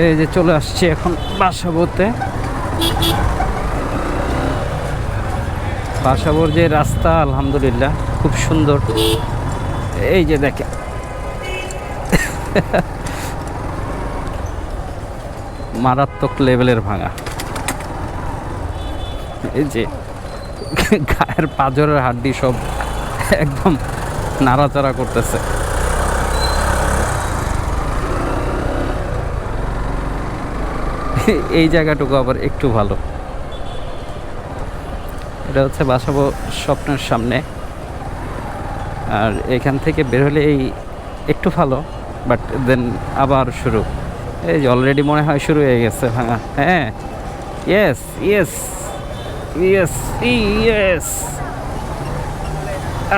এই যে চলে আসছি এখন বাসাবোতে বাসাবোর যে রাস্তা, আলহামদুলিল্লাহ, খুব সুন্দর। এই যে দেখে মারাত্মক লেভেলের ভাঙা। এই যে গায়ের পাজরের হাড্ডি সব একদম নাড়াচাড়া করতেছে। এই জায়গাটুকু আবার একটু ভালো। এটা হচ্ছে বাসাবো স্বপ্নের সামনে। আর এখান থেকে বের হলে এই একটু ভালো, বাট দেন আবার শুরু। এই যে অলরেডি মনে হয় শুরু হয়ে গেছে ভাঙা হ্যাঁ। ইয়েস ইয়েস ইয়েস ইয়েস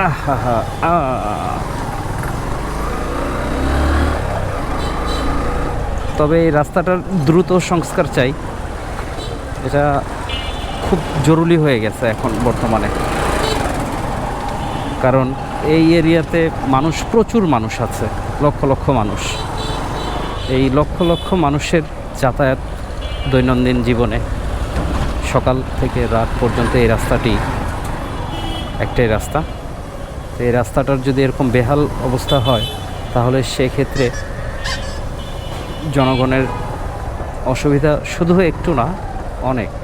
আহা আ তবে এই রাস্তাটার দ্রুত সংস্কার চাই। এটা খুব জরুরি হয়ে গেছে এখন বর্তমানে। কারণ এই এরিয়াতে মানুষ, প্রচুর মানুষ আছে, লক্ষ লক্ষ মানুষ। এই লক্ষ লক্ষ মানুষের যাতায়াত দৈনন্দিন জীবনে সকাল থেকে রাত পর্যন্ত এই রাস্তাটি একটাই রাস্তা। এই রাস্তাটার যদি এরকম বেহাল অবস্থা হয়, তাহলে সেক্ষেত্রে জনগণের অসুবিধা শুধু একটু না অনেক।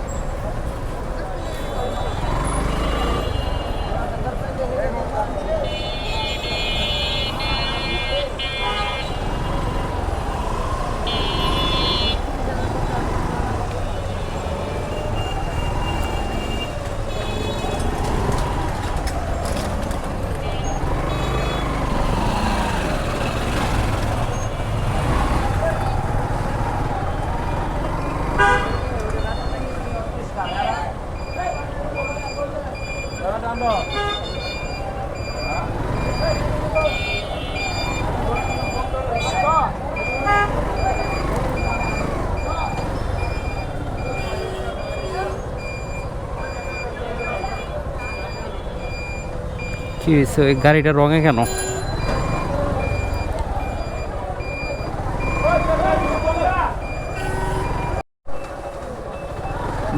কি হয়েছে? ওই গাড়িটা রঙে কেন?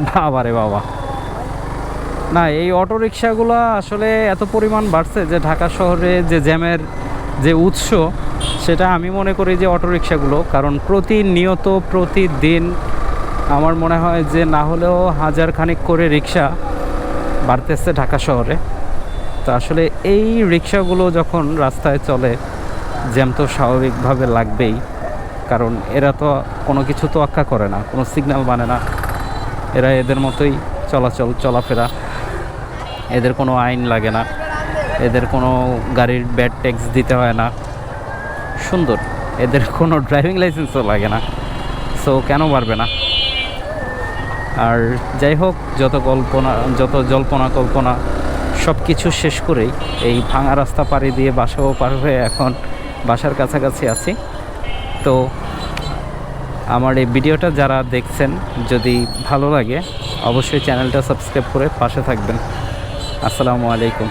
বাবা রে বাবা। না, এই অটো রিক্সাগুলো আসলে এত পরিমাণ বাড়ছে যে ঢাকা শহরে যে জ্যামের যে উৎস, সেটা আমি মনে করি যে অটো রিক্সাগুলো কারণ প্রতিনিয়ত, প্রতিদিন আমার মনে হয় যে না হলেও হাজার খানিক করে রিক্সা বাড়তেছে ঢাকা শহরে। তো আসলে এই রিক্সাগুলো যখন রাস্তায় চলে, জ্যাম তো স্বাভাবিকভাবে লাগবেই। কারণ এরা তো কোনো কিছু তো আক্কা করে না, কোনো সিগন্যাল মানে না। এরা এদের মতোই চলাচল, চলাফেরা। এদের কোনো আইন লাগে না। এদের কোনো গাড়ির ব্যাড ট্যাক্স দিতে হয় না। সুন্দর, এদের কোনো ড্রাইভিং লাইসেন্সও লাগে না। সো কেন পারবে না? আর যাই হোক, যত কল্পনা, যত জল্পনা কল্পনা সব কিছু শেষ করেই এই ভাঙা রাস্তা পাড়ি দিয়ে বাসাও পার হয়ে এখন বাসার কাছাকাছি আছি। তো আমার এই ভিডিওটা যারা দেখছেন, যদি ভালো লাগে, অবশ্যই চ্যানেলটা সাবস্ক্রাইব করে পাশে থাকবেন। আসসালামু আলাইকুম।